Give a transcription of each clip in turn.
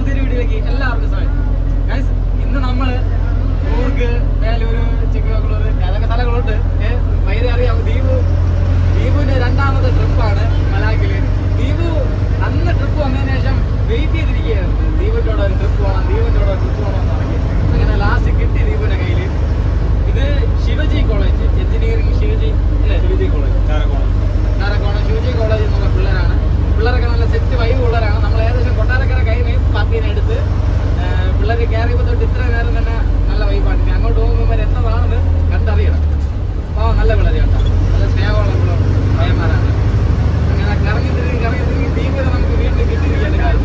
പുതിയൊരു വീഡിയോയിലേക്ക് എല്ലാവർക്കും സ്വാഗതം. ഗൈസ് ഇന്ന് നമ്മൾ കൂർഗ് വേലൂര് ചിക്കമംഗ്ലൂർ ഏതൊക്കെ സ്ഥലങ്ങളുണ്ട്. വൈദ്യ അറിയാം ദ്വീപ് ദ്വീപിന്റെ രണ്ടാമത്തെ ട്രിപ്പാണ് മലാക്കിൽ ദ്വീപ് അന്ന് ട്രിപ്പ് വന്നതിന് ശേഷം വെയിറ്റ് ചെയ്തിരിക്കുകയായിരുന്നു. ദ്വീപിന്റെ കൂടെ ഒരു ട്രിപ്പ് പോകണം ദ്വീപിന്റെ കൂടെ ട്രിപ്പ് പോകണം പറഞ്ഞ്. അങ്ങനെ ലാസ്റ്റ് കിട്ടി ദ്വീപിന്റെ കയ്യിൽ ഇത് ശിവജി കോളേജ് എഞ്ചിനീയറിംഗ് ശിവജി അല്ലേ? ശിവജി കോളേജ് കാരക്കോണം ശിവജി കോളേജ് എന്നുള്ള പിള്ളേരാണ് പിള്ളേരൊക്കെ നല്ല സെറ്റ് വൈബ് പിള്ളേരാണ് നമ്മൾ ഏകദേശം കൊട്ടാരക്കര കൈ പാർട്ടീനെ എടുത്ത് പിള്ളേർ കയറിയപ്പോൾ തൊട്ട് ഇത്ര നേരം തന്നെ നല്ല വൈബാണ് ഇനി അങ്ങോട്ട് പോകുമ്പോൾ എത്രതാണെന്ന് കണ്ടറിയണം അപ്പോൾ നല്ല പിള്ളേർ കേട്ടോ നല്ല സ്നേഹമുള്ള പിള്ളേർ പയ്യന്മാരാണ് അങ്ങനെ കറങ്ങി തിരിഞ്ഞ് കറങ്ങി തിരിഞ്ഞ് ദ്വീപിൽ നമുക്ക് വീണ്ടും കിട്ടിയിരിക്കുകയാണ് കാര്യം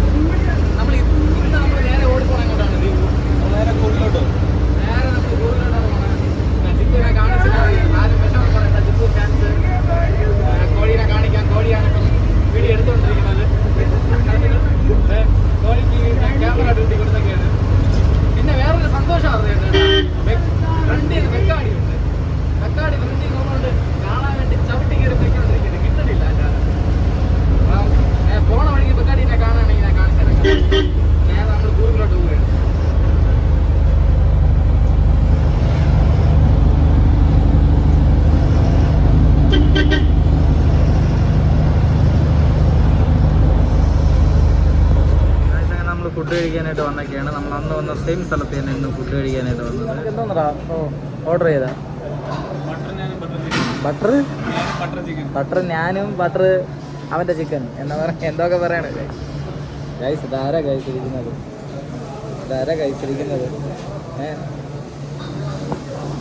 നമ്മൾ ഇന്ന് നമ്മൾ നേരെ ഓടിപ്പോണം എങ്ങോട്ടാണ് ദ്വീപ് നേരെ നമ്മൾ കൂടുതലോട്ടാണ് പോകണം ചിത്തുവിനെ കാണിച്ചിട്ട് ആരും വിഷമം പറയണ്ട ചിത്തു ഫാൻസ് കോഴീനെ കാണിക്കാൻ കോഴിയാണ് ഇപ്പം വീഡിയോ എടുത്തുകൊണ്ടിരിക്കുന്നത് ഏ, കോഴിക്ക് ഞാൻ ക്യാമറ ഡ്യൂട്ടി കൊടുത്തൊക്കെയാണ് പിന്നെ വേറൊരു സന്തോഷം അറിയുന്നുണ്ട് ഫ്രണ്ടിൽ വെക്കാടി ഉണ്ട് വെക്കാടി ഫ്രണ്ടിൽ നോക്കുന്നുണ്ട് കാണാൻ വേണ്ടി ചവിട്ടി കയറി പോയിക്കൊണ്ടിരിക്കുന്നത് കിട്ടുന്നില്ല എന്റെ അപ്പം, ഏ, പോണ വഴിക്ക് വെക്കാടിനെ കാണാണെങ്കിൽ ഞാൻ കാണിച്ചു തരാം നേരെ നമ്മൾ കൂറിലോട്ട് പോവുകയാണ് നമ്മൾ ഫുഡ് കഴിക്കാനായിട്ട് വന്നൊക്കെയാണ്. നമ്മൾ അന്ന് വന്ന സെയിം സ്ഥലത്ത് തന്നെ ഇന്ന് ഫുഡ് കഴിക്കാനായിട്ട് വന്നത്. ഓർഡർ ചെയ്താ? ബട്ടർ ബട്ടർ ഞാനും ബട്ടർ അവന്റെ ചിക്കൻ എന്താ പറയുക എന്തൊക്കെ പറയണ? ഗൈസ് ഇതാരാ കഴിച്ചിരിക്കുന്നത്? ഇതാരാ കഴിച്ചിരിക്കുന്നത്?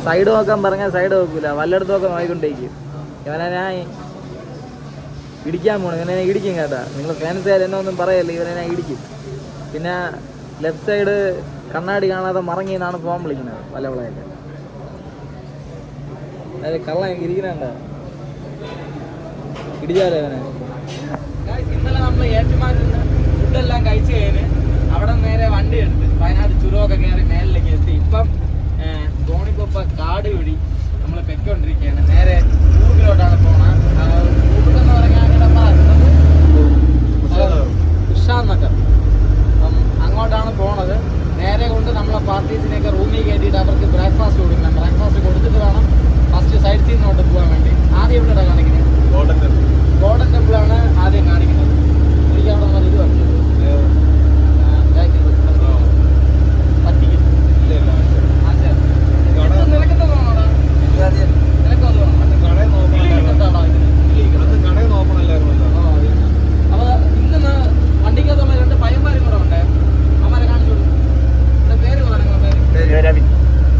സൈഡ് നോക്കാൻ പറഞ്ഞാൽ സൈഡ് നോക്കൂല. വല്ലയിടത്തും നോക്കിക്കൊണ്ടേക്കും ഇവനെ ഞാൻ ഇടിക്കാൻ പോണു. ഇവനെ ഇടിക്കും കേട്ടാ. നിങ്ങൾ ഫാൻസുകാർ എന്നെ ഒന്നും പറയല്ല ഇവനെ ഞാൻ ഇടിക്കും. പിന്നെ ലെഫ്റ്റ് സൈഡ് കണ്ണാടി കാണാതെ മറങ്ങി എന്നാണ് ഫോൺ വിളിക്കുന്നത് പല വിളയൊക്കെ അതായത് കള്ള ഇരിക്കുന്നുണ്ട്? ഇടിച്ചാലോ അവനെ. ഇന്നലെ നമ്മൾ ഏറ്റുമാനിൽ ഫുഡെല്ലാം കഴിച്ചു കഴിഞ്ഞ് അവിടെ നേരെ വണ്ടി എടുത്ത് വയനാട് ചുരമൊക്കെ കയറി മേലിലേക്ക് എത്തി ഇപ്പം ധോണിക്കൊപ്പ കാട് വഴി നമ്മൾ പെക്കൊണ്ടിരിക്കുകയാണ് നേരെ കൂർഗിലോട്ടാണ് പോണത് കൂർഗ് എന്ന് പറഞ്ഞാൽ ഉഷാന്നൊക്കെ അപ്പം അങ്ങോട്ടാണ് പോണത് നേരെ കൊണ്ട് നമ്മളെ പാർട്ടീസിനെയൊക്കെ റൂമിൽ കയറ്റിയിട്ട് അവർക്ക് ബ്രേക്ക്ഫാസ്റ്റ് കൊടുക്കണം ബ്രേക്ക്ഫാസ്റ്റ് കൊടുത്തിട്ട് വേണം ഫസ്റ്റ് സൈഡ് സീനോട്ട് പോകാൻ വേണ്ടി ആദ്യം ഇവിടെ കാണിക്കുന്നത് ഗോൾഡൻ ടെമ്പിൾ ആണ് ആദ്യം കാണിക്കുന്നത് എനിക്ക് അവിടെ നല്ല ഇത് വന്നത് പറ്റിക്കും നിനക്ക് തോന്നണോടാ നിനക്ക് തോന്നണോ കിളി കിട്ടുന്നുണ്ടോടാ ഇതിന്? കിളി കിട്ടുന്നുണ്ടോ? ആ, അതെ. അപ്പൊ ഇന്ന് വണ്ടിക്കകത്തുള്ള രണ്ട് പയ്യന്മാരും കൂടെ ഉണ്ട് അവന്മാരെ കാണിച്ചു കൊടുക്കും ഇതിന്റെ പേര് പറഞ്ഞു പേര്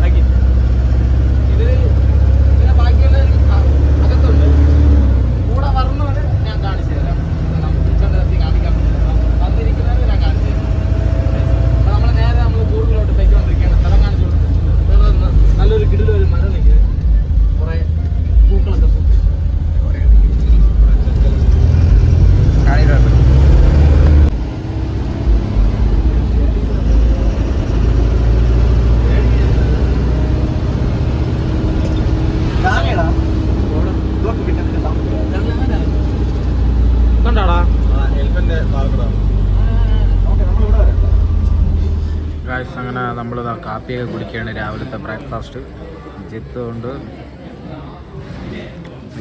ആക്കി. ഇത് പിന്നെ ബാക്കിയുള്ളവരും അ- അകത്തുണ്ട് കൂടെ വരണവര് ഞാൻ കാണിച്ചു തരാം നമുക്ക് വിളിച്ചോണ്ട് നിർത്തി കാണിക്കാൻ പറ്റില്ല വന്നിരിക്കുന്നവര് ഞാൻ കാണിച്ചു തരാം അപ്പൊ നമ്മൾ നേരെ നമ്മൾ കൂടുതലോട്ട് പോയിക്കൊണ്ടിരിക്കുകയാണ് സ്ഥലം കാണിച്ചു കൊടുത്തു ഇവിടെ ഒന്ന് നല്ലൊരു കിടിലൊരു ഒരു മരം നിൽക്കുന്നത് കുറെ പൂക്കളൊക്കെ പൂത്ത് കണ്ടാടാ ഗായ്സ് അങ്ങനെ നമ്മൾ കാപ്പിയൊക്കെ കുടിക്കുകയാണ് രാവിലത്തെ ബ്രേക്ക്ഫാസ്റ്റ്. ജിത്ത് കൊണ്ട്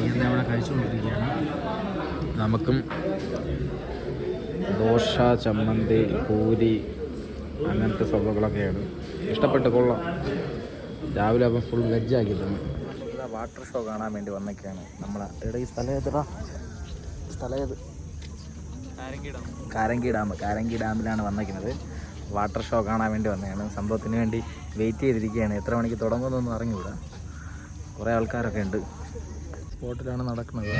ഇതിനെ അവിടെ കഴിച്ചുകൊണ്ടിരിക്കുകയാണ്. നമുക്കും ദോശ ചമ്മന്തി പൂരി അങ്ങനത്തെ സംഭവങ്ങളൊക്കെയാണ് ഇഷ്ടപ്പെട്ട് കൊള്ളാം. രാവിലെ അപ്പം ഫുൾ വെജ് ആക്കിയിട്ടുണ്ട് വാട്ടർ ഷോ കാണാൻ വേണ്ടി വന്നൊക്കെയാണ് നമ്മളെ ഇവിടെ ഈ സ്ഥലം ഏതാ സ്ഥലം ഏത്? കാരങ്കി ഡാം. കാരങ്കി ഡാമിലാണ് വന്നിരിക്കുന്നത് വാട്ടർ ഷോ കാണാൻ വേണ്ടി വന്നതാണ്. സംഭവത്തിന് വേണ്ടി വെയിറ്റ് ചെയ്തിരിക്കുകയാണ്. എത്ര മണിക്ക് തുടങ്ങുമെന്നൊന്നും അറിഞ്ഞുകൂടാ. കുറേ ആൾക്കാരൊക്കെ ഉണ്ട്. സ്പോട്ടിലാണ് നടക്കുന്നത്.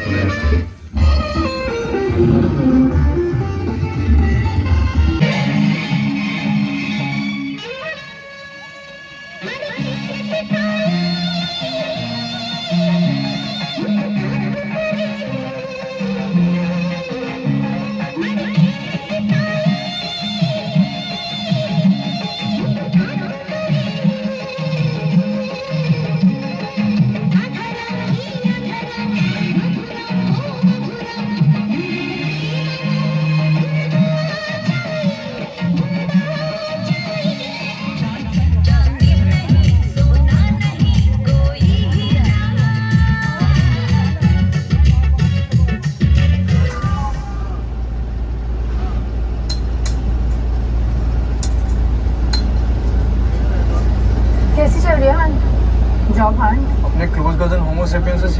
റെസിപ്പീസ്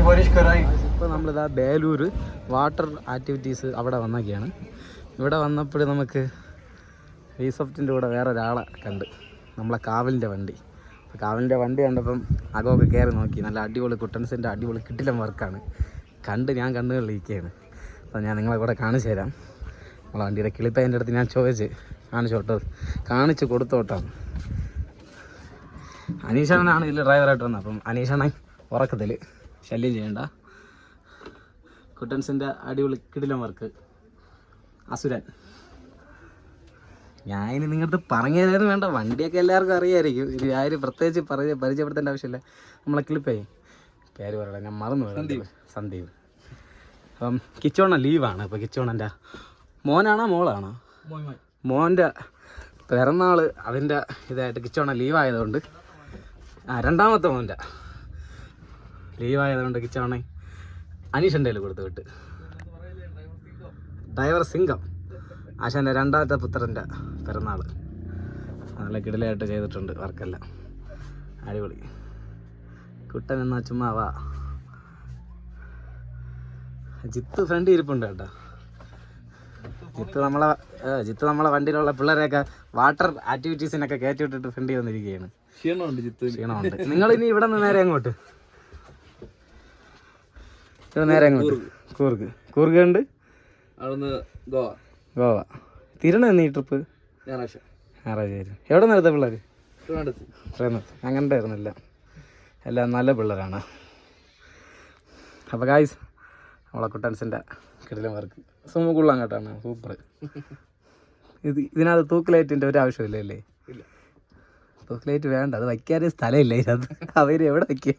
ഇപ്പോൾ നമ്മളിതാ ബേലൂർ വാട്ടർ ആക്ടിവിറ്റീസ് അവിടെ വന്നൊക്കെയാണ്. ഇവിടെ വന്നപ്പോൾ നമുക്ക് റീസെപ്റ്റിന്റെ കൂടെ വേറെ ഒരാളെ കണ്ട്. നമ്മളെ കാവലിന്റെ വണ്ടി. അപ്പോൾ കാവലിന്റെ വണ്ടി കണ്ടപ്പം അകമൊക്കെ കയറി നോക്കി. നല്ല അടിപൊളി കുട്ടൻസിന്റെ അടിപൊളി കിട്ടിലം വർക്കാണ്. കണ്ട് ഞാൻ കണ്ണുകളിലിരിക്കുകയാണ് അപ്പോൾ ഞാൻ നിങ്ങളെ കൂടെ കാണിച്ചു തരാം. നമ്മളെ വണ്ടിയുടെ കിളിപ്പതിന്റെ അടുത്ത് ഞാൻ ചോദിച്ച് കാണിച്ചു കേട്ടോ കാണിച്ച് കൊടുത്തോട്ടാണ് അനീഷണനാണ് ഇതിൽ ഡ്രൈവറായിട്ട് വന്നത്. അപ്പം അനീഷണൻ ഉറക്കത്തിൽ ശല്യം ചെയ്യണ്ട. കുട്ടൻസിന്റെ അടിപൊളി കിടിലം വർക്ക് അസുരൻ. ഞാൻ ഇനി നിങ്ങളുടെ പറഞ്ഞു തരാനും വേണ്ട. വണ്ടിയൊക്കെ എല്ലാവർക്കും അറിയായിരിക്കും. ഇനി ആരും പ്രത്യേകിച്ച് പറയ പരിചയപ്പെടുത്തേണ്ട ആവശ്യമില്ല. നമ്മളെ ക്ലിപ്പേ പേര് പറയണ ഞാൻ മറന്നു. സന്ദീപ്. സന്ദീപ്. അപ്പം കിച്ചോണ ലീവാണ്. ഇപ്പോൾ കിച്ചോണന്റെ മോനാണോ മോളാണോ? മോന്റെ പിറന്നാൾ അതിന്റെ ഇതായിട്ട് കിച്ചോണ ലീവായതുകൊണ്ട്. ആ രണ്ടാമത്തെ മോന്റെ ലീവായതുകൊണ്ട് കിച്ചോണ അനീഷന്റെ കയ്യിൽ കൊടുത്തു വിട്ട്. ഡ്രൈവർ സിംഗം. ആശാന്റെ രണ്ടാമത്തെ പുത്രന്റെ പിറന്നാൾ. നല്ല കിടലായിട്ട് ചെയ്തിട്ടുണ്ട് വർക്കെല്ലാം. അടിപൊളി. കുട്ടൻ എന്നാ ചുമ്മാ വാ. ജിത്ത് ഫ്രണ്ട് ഇരിപ്പുണ്ട് കേട്ടോ. ജിത്ത് നമ്മളെ ജിത്ത് നമ്മളെ വണ്ടിയിലുള്ള പിള്ളേരെയൊക്കെ വാട്ടർ ആക്ടിവിറ്റീസിനൊക്കെ കയറ്റി വിട്ടിട്ട് ഫ്രണ്ട് വന്നിരിക്കുകയാണ്. ക്ഷീണമുണ്ട് ജിത്ത്. ക്ഷീണമുണ്ട്. നിങ്ങൾ ഇനി ഇവിടെ നിന്ന് നേരെ അങ്ങോട്ട് നേരെ അങ്ങോട്ട്. കൂർഗ്. കൂർഗ്. ഉണ്ട് ഗോവ. ഗോവ. തിരുണ എന്നീ ട്രിപ്പ്? ഞായറാഴ്ച. ഞായറാഴ്ച വരും എവിടെ നിന്ന് എടുത്ത പിള്ളേർ ട്രിവാൻഡ്രത്ത് ട്രെയിനത്ത് അങ്ങനത്തെ ആയിരുന്നില്ല. എല്ലാം നല്ല പിള്ളേരാണ്. അപ്പോൾ ഗായ്സ് നമ്മളെ കുട്ടൻസിന്റെ കിടിലം വർക്ക് സുമുക്കുള്ള കേട്ടാണ് സൂപ്പർ ഇത് ഇതിനകത്ത് തൂക്കലൈറ്റിന്റെ ഒരു ആവശ്യമില്ല അല്ലേ? തൂക്കലൈറ്റ് വേണ്ട. അത് വയ്ക്കാനേ സ്ഥലമില്ല ഇതിനകത്ത്. അവർ എവിടെ വയ്ക്കുക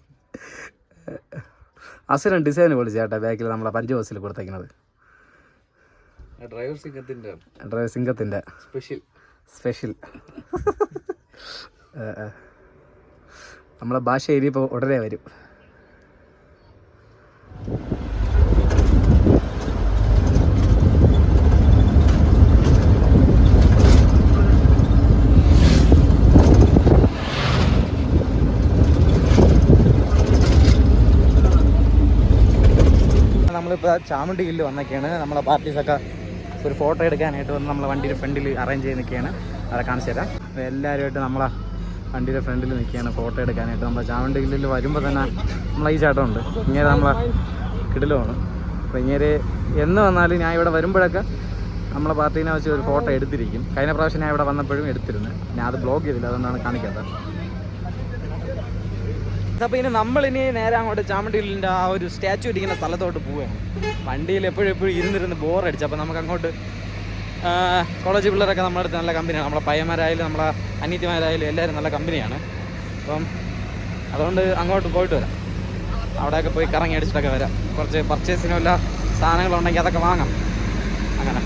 അസുരൻ ഡിസൈൻ പൊളിച്ചു ചേട്ടാ ബാക്കിൽ നമ്മളെ പഞ്ച് ബസ്സിൽ കൊടുത്തേക്കുന്നത് ഡ്രൈവർ സിംഗത്തിന്റെ ഡ്രൈവർ സിംഗത്തിന്റെ സ്പെഷ്യൽ. സ്പെഷ്യൽ. നമ്മളെ ഭാഷ ഇനിയിപ്പോൾ ഉടനെ വരും. ചാമുണ്ടി ഹില്ല് വന്നൊക്കെയാണ്. നമ്മളെ പാർട്ടീസൊക്കെ ഒരു ഫോട്ടോ എടുക്കാനായിട്ട് വന്ന് നമ്മളെ വണ്ടിയുടെ ഫ്രണ്ടിൽ അറേഞ്ച് ചെയ്ത് നിൽക്കുകയാണ്. അവിടെ കാണിച്ചു തരാം. അപ്പോൾ എല്ലാവരുമായിട്ട് നമ്മളെ വണ്ടിയുടെ ഫ്രണ്ടിൽ നിൽക്കുകയാണ് ഫോട്ടോ എടുക്കാനായിട്ട്. നമ്മളെ ചാമുണ്ടി ഹില്ലിൽ വരുമ്പോൾ തന്നെ നമ്മളെ ഈ ചേട്ടമുണ്ട് ഇങ്ങനെ നമ്മളെ കിടിലുമാണ്. അപ്പോൾ ഇങ്ങനെ എന്ന് വന്നാലും ഞാൻ ഇവിടെ വരുമ്പോഴൊക്കെ നമ്മളെ പാർട്ടീനെ വെച്ച് ഒരു ഫോട്ടോ എടുത്തിരിക്കും. കഴിഞ്ഞ പ്രാവശ്യം ഞാൻ ഇവിടെ വന്നപ്പോഴും എടുത്തിരുന്നു. ഞാൻ അത് ബ്ലോഗ് ചെയ്തില്ല. അതുകൊണ്ടാണ് കാണിക്കാത്തത്. അപ്പോൾ ഇനി നമ്മളിനി നേരെ അങ്ങോട്ട് ചാമണ്ടിയിലിന്റെ ആ ഒരു സ്റ്റാച്ചു ഇരിക്കുന്ന സ്ഥലത്തോട്ട് പോവുകയാണ്. വണ്ടിയിൽ എപ്പോഴും എപ്പോഴും ഇരുന്നിരുന്ന് ബോറടിച്ചു. അപ്പോൾ നമുക്ക് അങ്ങോട്ട് കോളേജ് പിള്ളേരൊക്കെ നമ്മുടെ അടുത്ത് നല്ല കമ്പനിയാണ് നമ്മളെ പയ്യന്മാരായാലും നമ്മളെ അനീതിമാരായാലും എല്ലാവരും നല്ല കമ്പനിയാണ് അപ്പം അതുകൊണ്ട് അങ്ങോട്ട് പോയിട്ട് വരാം. അവിടെയൊക്കെ പോയി കറങ്ങി അടിച്ചിട്ടൊക്കെ വരാം. കുറച്ച് പർച്ചേസിനും സാധനങ്ങളുണ്ടെങ്കിൽ അതൊക്കെ വാങ്ങാം. അങ്ങനെ.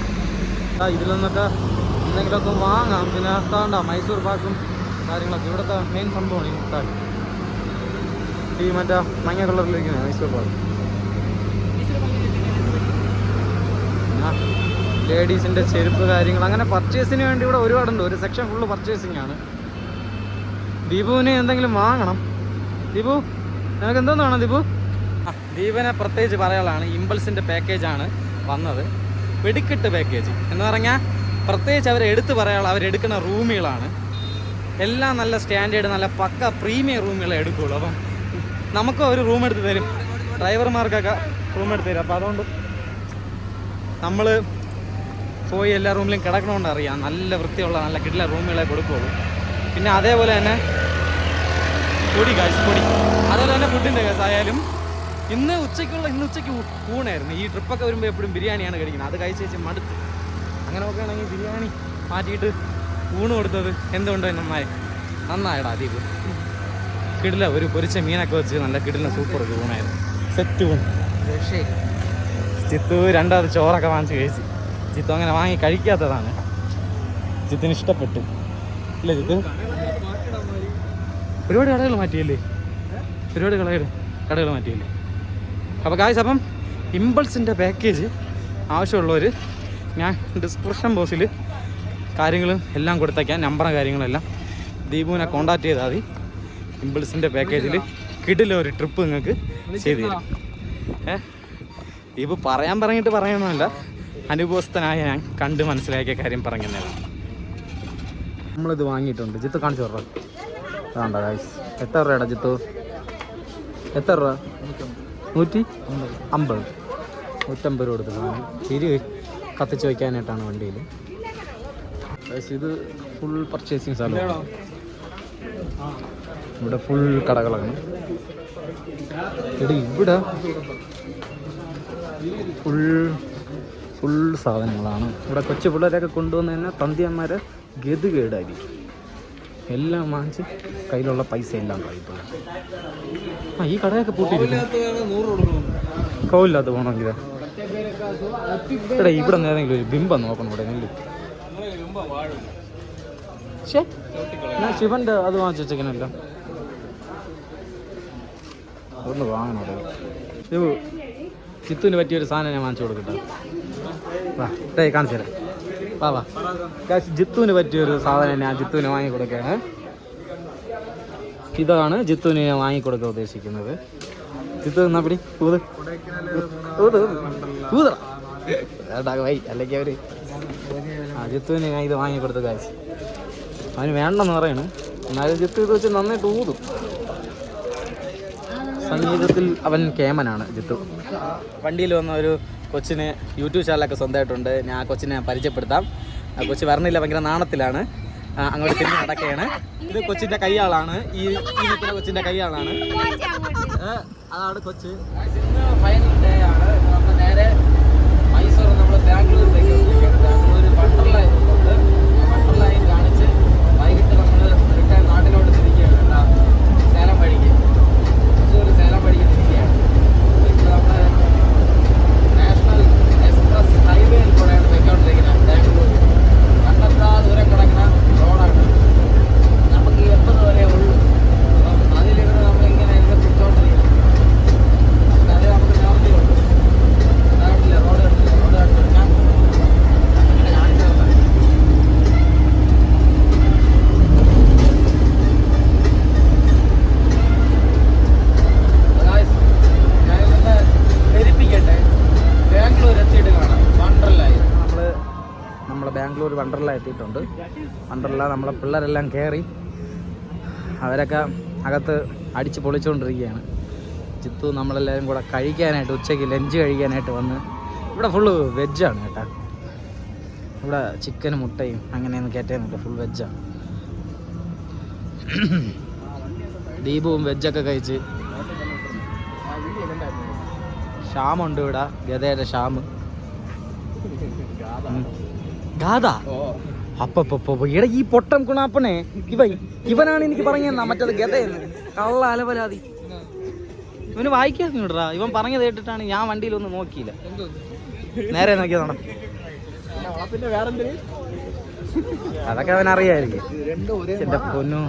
ഇതിൽ നിന്നൊക്കെ എന്തെങ്കിലുമൊക്കെ വാങ്ങാം. പിന്നെ താണ്ട മൈസൂർ പാക്കും കാര്യങ്ങളൊക്കെ. ഇവിടുത്തെ മെയിൻ സംഭവമാണ് ഈ മുട്ടായി. ഈ മറ്റേ മഞ്ഞ കളറിലിരിക്കുന്നത് മൈസൂർ പാക്ക്. ലേഡീസിന്റെ ചെരുപ്പ് കാര്യങ്ങൾ. അങ്ങനെ പർച്ചേസിന് വേണ്ടി ഇവിടെ ഒരുപാടുണ്ട്. ഒരു സെക്ഷൻ ഫുള്ള് പർച്ചേസിങ് ആണ്. ദീപുവിന് എന്തെങ്കിലും വാങ്ങണം? ദീപു നിനക്ക് എന്തോന്ന് വേണം ദീപു? ദീപനെ പ്രത്യേകിച്ച് പറയാനുള്ളതാണ് ഇമ്പൾസിന്റെ പാക്കേജാണ് വന്നത്. വെടിക്കെട്ട് പാക്കേജ് എന്ന് പറഞ്ഞാൽ പ്രത്യേകിച്ച് അവർ എടുത്ത് പറയാനുള്ള അവരെടുക്കുന്ന റൂമുകളാണ്. എല്ലാം നല്ല സ്റ്റാൻഡേർഡ് നല്ല പക്ക പ്രീമിയം റൂമുകളെ എടുക്കുകയുള്ളൂ അപ്പം നമുക്ക് ഒരു റൂം എടുത്ത് തരും. ഡ്രൈവർമാർക്കൊക്കെ റൂം എടുത്ത് തരും. അപ്പോൾ അതുകൊണ്ട് നമ്മൾ പോയി എല്ലാ റൂമിലും കിടക്കണമെന്ന് അറിയാം. നല്ല വൃത്തിയുള്ള നല്ല കിടില റൂമുകളെ കൊടുക്കുകയുള്ളൂ പിന്നെ അതേപോലെ തന്നെ പൊടി കാശ് പൊടി. അതേപോലെ തന്നെ ഫുഡിന്റെ കേസ് ആയാലും ഇന്ന് ഉച്ചയ്ക്കുള്ള ഇന്ന് ഉച്ചയ്ക്ക് ഊണായിരുന്നു. ഈ ട്രിപ്പൊക്കെ വരുമ്പോൾ എപ്പോഴും ബിരിയാണിയാണ് കഴിക്കുന്നത്. അത് കഴിച്ച് വെച്ച് മടുത്ത്. അങ്ങനെ നോക്കുകയാണെങ്കിൽ ബിരിയാണി മാറ്റിയിട്ട് ഊണ് കൊടുത്തത് എന്തുകൊണ്ട് നന്നായി? നന്നായടാ ദീപ് കിടില ഒരു പൊരിച്ച മീനൊക്കെ വെച്ച് നല്ല കിടില സൂപ്പർ ഊണായിരുന്നു. സെറ്റ് ഊണ്. ചിത്തു രണ്ടാമത് ചോറൊക്കെ വാങ്ങിച്ച് കഴിച്ച്. ചിത്തു അങ്ങനെ വാങ്ങി കഴിക്കാത്തതാണ്. ചിത്തിന് ഇഷ്ടപ്പെട്ടു. ഇല്ല ചിത്തു ഒരുപാട് കടകൾ മാറ്റിയല്ലേ? ഒരുപാട് കടകൾ കടകൾ മാറ്റിയല്ലേ? അപ്പോൾ കാശ് അപ്പം ഇമ്പൾസിന്റെ പാക്കേജ് ആവശ്യമുള്ളവർ ഞാൻ ഡിസ്ക്രിപ്ഷൻ ബോക്സിൽ കാര്യങ്ങളും എല്ലാം കൊടുത്തേക്കാം നമ്പറും കാര്യങ്ങളെല്ലാം ദീപുവിനെ കോണ്ടാക്ട് ചെയ്താൽ മതി. ഇമ്പിൾസിന്റെ പാക്കേജിൽ കിടിലൊരു ഒരു ട്രിപ്പ് നിങ്ങൾക്ക് ചെയ്തു തരും ഏ? ഇപ്പൊ പറയാൻ പറഞ്ഞിട്ട് പറയണമല്ല അനുഭവസ്ഥനായ ഞാൻ കണ്ട് മനസ്സിലാക്കിയ കാര്യം പറഞ്ഞതാണ് നമ്മളിത് വാങ്ങിയിട്ടുണ്ട്. ജിത്തു കാണിച്ചു വേണ്ട എത്ര രൂപയുടെ ജിത്തു? എത്ര രൂപ? നൂറ്റി അമ്പത്. നൂറ്റമ്പത് രൂപ കൊടുത്ത് വാങ്ങി. തിരി കത്തിച്ച് വയ്ക്കാനായിട്ടാണ് വണ്ടിയിൽ. ഇത് ഫുൾ പർച്ചേസിങ് സ്ഥലമാണ് ഇവിടെ ഫുൾ കടകളാണ്. എടി ഇവിടെ. ഫുൾ ഫുൾ സാധനങ്ങളാണ്. ഇവിടെ കൊച്ചു പിള്ളേരൊക്കെ കൊണ്ടുവന്ന് തന്നെ തന്തിയന്മാരെ ഗതികേടായിരിക്കും. എല്ലാം വാങ്ങിച്ച് കയ്യിലുള്ള പൈസ എല്ലാം കഴിയുമ്പോൾ ആ ഈ കടയൊക്കെ പൂട്ടിയിരിക്കുന്നു. കൗല്ലാത്ത പോകണമെങ്കിൽ എടാ ഇവിടെ നേരെങ്കിലും ഒരു ബിംബം നോക്കണം ഇവിടെ നെല്ല്. ഞാൻ ശിവന്റെ അത് വാങ്ങിച്ചു വെച്ചേക്കനല്ല അതൊന്ന് വാങ്ങണം ചിത്തുവിന് പറ്റിയൊരു സാധനം ഞാൻ വാങ്ങിച്ചു കൊടുക്കട്ടെ. വാ കാണിച്ചു തരാം. വാ വാ. ജിത്തുവിന് പറ്റിയൊരു സാധനം ഞാൻ ജിത്തുവിന് വാങ്ങി കൊടുക്കുകയാണ്. ഇതാണ് ജിത്തുവിന് ഞാൻ വാങ്ങി കൊടുക്കാൻ ഉദ്ദേശിക്കുന്നത്. ജിത്തു എന്നാ പിടി? ഊത്. അല്ലെങ്കിൽ അവർ. ആ ജിത്തുവിന് ഞാൻ ഇത് വാങ്ങി കൊടുത്തു കാശ് അവന് വേണ്ടെന്ന് പറയണു. എന്നാലും ജിത്തു ഇത് വെച്ച് നന്നായിട്ട് ഊതും. സംഗീതത്തിൽ അവൻ കേമനാണ് ജിത്തു. വണ്ടിയിൽ വന്ന ഒരു കൊച്ചിന് യൂട്യൂബ് ചാനലൊക്കെ സ്വന്തമായിട്ടുണ്ട്. ഞാൻ ആ കൊച്ചിനെ പരിചയപ്പെടുത്താം. ആ കൊച്ചു വരണില്ല ഭയങ്കര നാണത്തിലാണ്. അങ്ങോട്ട് തിരിഞ്ഞ് നടക്കുകയാണ്. ഇത് കൊച്ചിന്റെ കൈയാളാണ്. ഈ ഈ നിൽക്കുന്ന കൊച്ചിന്റെ കൈയാളാണ്. അതാണ് കൊച്ച്. ഫൈനൽ ഡേ ആണ്. നമ്മൾ നേരെ മൈസൂർ നമ്മൾ ബാംഗ്ലൂരിലേക്ക് വണ്ടർല എത്തിയിട്ടുണ്ട്. വണ്ടർല നമ്മളെ പിള്ളേരെല്ലാം കയറി അവരൊക്കെ അകത്ത് അടിച്ച് പൊളിച്ചുകൊണ്ടിരിക്കുകയാണ് ചിത്തു നമ്മളെല്ലാവരും കൂടെ കഴിക്കാനായിട്ട് ഉച്ചയ്ക്ക് ലഞ്ച് കഴിക്കാനായിട്ട് വന്ന് ഇവിടെ ഫുള്ള് വെജാണ് കേട്ടോ. ഇവിടെ ചിക്കനും മുട്ടയും അങ്ങനെയൊന്നും കയറ്റാനില്ല ഫുൾ വെജാണ് ദീപവും വെജൊക്കെ കഴിച്ച് ഷാമുണ്ട് ഇവിടെ ഗതയുടെ ഷാമ് ഉം. അപ്പൊ ഇട ഇവിടെ ഈ പൊട്ടം കുണാപ്പനെ ഇവ ഇവനാണ് എനിക്ക് പറഞ്ഞ മറ്റത് ഗതയെന്ന്. കള്ള അലപരാതി. ഇവന് വായിക്കാൻ ഇവിടാ ഇവൻ പറഞ്ഞത് കേട്ടിട്ടാണ് ഞാൻ വണ്ടിയിൽ വണ്ടിയിലൊന്നും നോക്കിയില്ല. നേരെ നോക്കിയത് നടന്നു. പിന്നെ വേറെന്തിന് അതൊക്കെ അവൻ അറിയായിരിക്കും എന്റെ പൊന്നു.